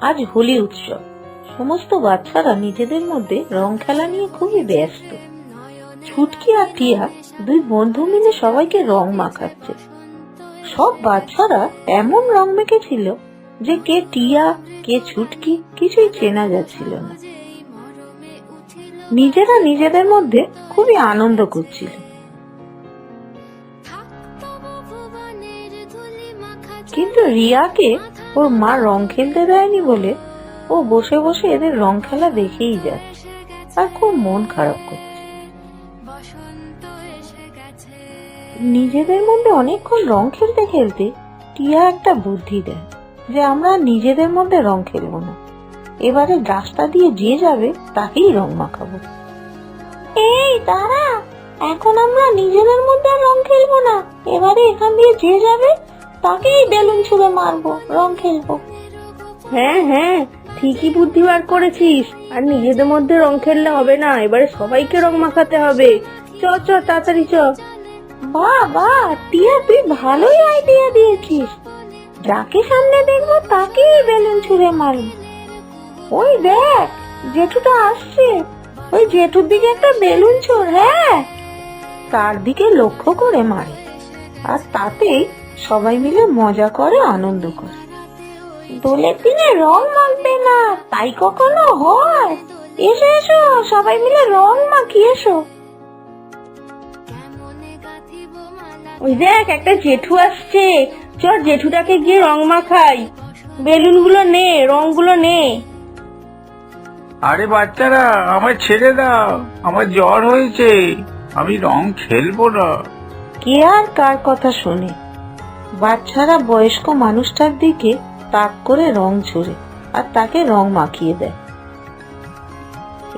আজ হোলি উৎসব। সমস্ত বাচ্চারা নিজেদের মধ্যে রং খেলা নিয়ে খুবই ব্যস্ত। ছুটকি আর টিয়া দুই বন্ধু মিলে সবাইকে রং মাখাচ্ছে। সব বাচ্চারা এমন রং মেখেছিল যে কে টিয়া, কে ছুটকি কিছুই চেনা যাচ্ছিল না। নিজেরা নিজেদের মধ্যে খুবই আনন্দ করছিল। কিন্তু রিয়াকে ওর মা রং খেলতে দেয়নি বলে ও বসে বসে এদের রং খেলা দেখেই যাচ্ছে আর খুব মন খারাপ করছে। নিজেদের মধ্যে অনেকক্ষণ রং খেলতে খেলতে টিয়া একটা বুদ্ধি দেয় যে আমরা নিজেদের মধ্যে রং খেলব না। এবারে রাস্তা দিয়ে যে যাবে তাকেই রং মাখাবো। এই, দাঁড়া! এখন আমরা নিজেদের মধ্যে রং খেলব না। এবারে এখান দিয়ে যে যাবে তাকেই বেলুন ছুঁড়ে মারবো রং খেলব। হ্যাঁ হ্যাঁ ঠিকই বুদ্ধি বার করেছিস। আর নিজেদের মধ্যে রং খেললে হবে না এবারে সবাইকে রং মাখাতে হবে। চ চ তাড়াতাড়ি চ। বাহ বাহ টিয়া তুই ভালোই আইডিয়া দিয়েছিস। যাকে সামনে দেখব তাকেই বেলুন ছুঁড়ে মারবো। ওই দেখ জেঠুটা আসছে। ওই জেঠুর দিকে একটা বেলুন ছোড় হ্যাঁ। তার দিকে লক্ষ্য করে মারে। আর তাতেই সবাই মিলে মজা করে আনন্দ করে। দোলের দিনে রং মাখবে না তাই কখনো হয়? এসো এসো সবাই মিলে রং মাখি এসো। ওই দেখ একটা জেঠু আসছে। চল জেঠুটাকে গিয়ে রং মাখাই। বেলুনগুলো নে রংগুলো নে। আরে বাচ্চারা আমার ছেড়ে দাও। আমার জ্বর হয়েছে। আমি রং খেলব না। কে আর কার কথা শোনে? বাচ্চারা বয়স্ক মানুষটার দিকে তাক করে রং ছুড়ে আর তাকে রং মাখিয়ে দেয়।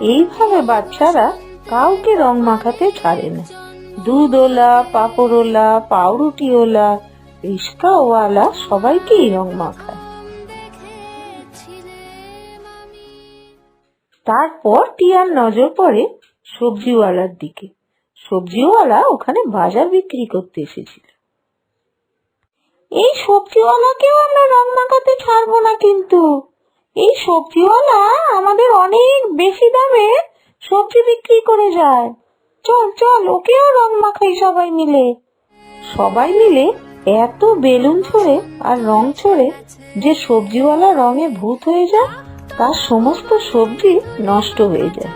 এইভাবে বাচ্চারা কাউকে রং মাখাতে ছাড়ে না। দুধওয়ালা, পাপড়ওয়ালা, পাউরুটিওয়ালা, রিস্কাওয়ালা সবাইকেই রং মাখায়। তারপর টিয়ার নজর পড়ে সবজিওয়ালার দিকে। সবজিওয়ালা ওখানে বাজার বিক্রি করতে এসেছিল। এই সবজিওয়ালাকেও আমরা রং মাখাতে ছাড়বো না কিন্তু। এই সবজিওয়ালা আমাদের অনেক বেশি দামে সবজি বিক্রি করে যায়। চল চল, ওকেও রং মাখাই সবাই মিলে। সবাই মিলে এত বেলুন ছড়ে আর রং ছড়ে যে সবজিওয়ালা রঙে ভূত হয়ে যায়, তার সমস্ত সবজি নষ্ট হয়ে যায়।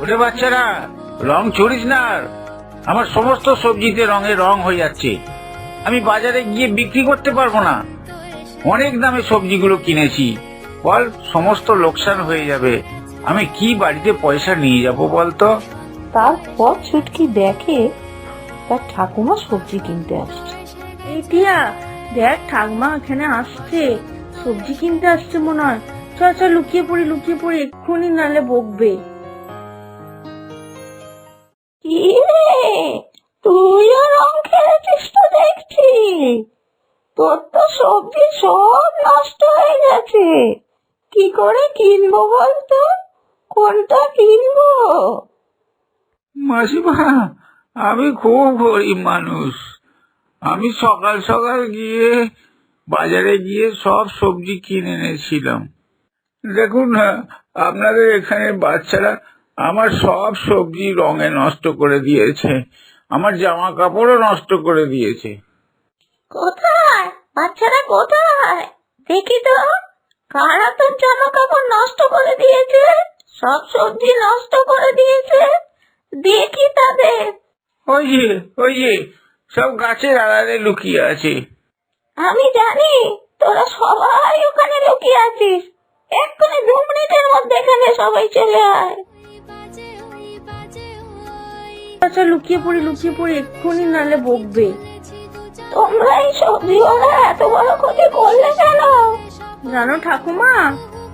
ওরে বাচ্চারা, রং ছড়িস না আমার সমস্ত সবজিতে রঙে রং হয়ে যাচ্ছে। আমি বাজারে গিয়ে বিক্রি করতে পারব না। অনেক দামে সবজিগুলো কিনেছি। বল সমস্ত লোকসান হয়ে যাবে। আমি কি বাড়িতে পয়সা নিয়ে যাব বলতো? তারপর ছুটকি দেখে তার ঠাকুমা সবজি কিনতে আসছে। এই টিয়া দেখ ঠাকুমা এখানে আসছে। সবজি কিনতে আসছে মনে হয়। চ চ লুকিয়ে পড়ি লুকিয়ে পড়ি এক্ষুনি নালে বকবে। তোর তো সবজি সব নষ্ট হয়ে গেছে। কি করে কিনবো বলতো? কোনটা কিনবো? মাসিমা, আমি খুব গরিব মানুষ। আমি সকাল সকাল গিয়ে বাজারে গিয়ে সব সবজি কিনে এনেছিলাম। দেখুন, আপনাদের এখানে বাচ্চারা আমার সব সবজি রঙে নষ্ট করে দিয়েছে। আমার জামা কাপড়ও নষ্ট করে দিয়েছে। কোথায়? বাচ্চারা কোথায়? দেখি তো। কারা তোর জামা কাপড় নষ্ট করে দিয়েছে? সব সবজি নষ্ট করে দিয়েছে? দেখি তাদের। ওই যে ওই যে সব গাছের আড়ালে লুকিয়ে আছে। আমি জানি তোরা সবাই ওখানে লুকিয়ে আছিস। এক্ষুনি দু মিনিটের মধ্যে এখানে সবাই চলে আয়। আচ্ছা লুকিয়ে পড়ি লুকিয়ে পড়ি এক্ষুনি নালে বকবে। তোমরা এই সবজিওয়ালা এত বড় ক্ষতি করলে কেন? জানো ঠাকুমা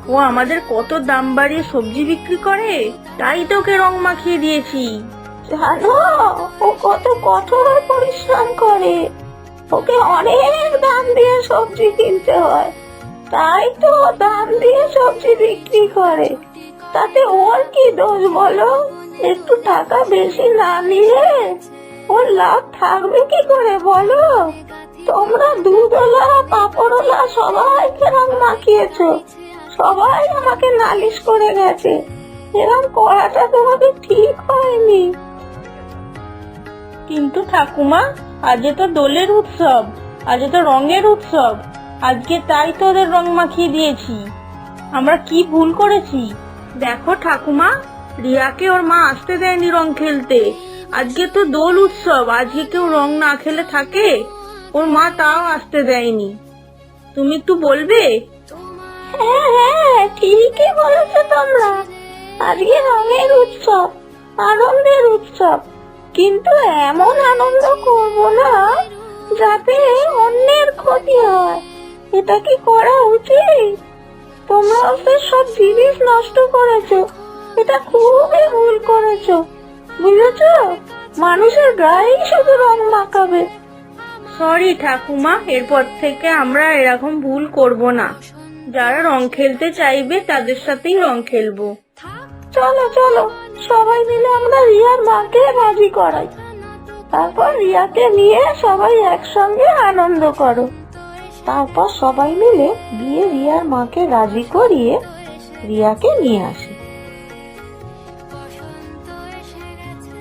ও আমাদের কত দাম বাড়িয়ে সবজি বিক্রি করে তাই তোকে রং মাখিয়ে দিয়েছি। জানো ও কত কঠোর পরিশ্রম করে। ওকে অনেক দাম দিয়ে সবজি কিনতে হয়। তাই তো দাম দিয়ে সবজি বিক্রি করে। তাতে ওর কি দোষ বলো? একটু টাকা বেশি না নিলে ওর লাভ থাকবে কি করে বলো? তোমরা দুধওয়ালা পাপড়ওয়ালা সবাইকে রং মাখিয়েছো। সবাই আমাকে নালিশ করে গেছে। এরকম করাটা তোমাকে ঠিক হয়নি। কিন্তু ঠাকুমা, আজকে তো দোলের উৎসব, আজকে তো রঙের উৎসব। আজকে তাই তো ওদের রং মাখিয়ে দিয়েছি। আমরা কি ভুল করেছি? দেখো ঠাকুমা, রিয়াকে ওর মা আসতে দেয়নি রং খেলতে। আজকে তো দোল উৎসব, আজকে কেউ রং না খেলে থাকে। ওর মা তাও আসতে দেয়নি। তুমি একটু বলবে? হ্যাঁ হ্যাঁ ঠিকই বলেছ তোমরা। আজকে রঙের উৎসব, আনন্দের উৎসব। কিন্তু এমন আনন্দ করব না যাতে অন্যের ক্ষতি হয়। এটা কি করা উচিত? তোমরা ওদের সব জিনিস নষ্ট করেছ। এটা খুবই ভুল করেছ। বুঝেছ? মানুষের গায়েই শুধু রং মাখাবে। সরি ঠাকুমা এরপর থেকে আমরা এরকম ভুল করব না। যারা রং খেলতে চাইবে তাদের সাথেই রং খেলব। চলো চলো সবাই মিলে আমরা রিয়ার মাকে রাজি করাই। তারপর রিয়াকে নিয়ে সবাই একসঙ্গে আনন্দ করো। তারপর সবাই মিলে গিয়ে রিয়ার মাকে রাজি করিয়ে রিয়াকে নিয়ে আসি।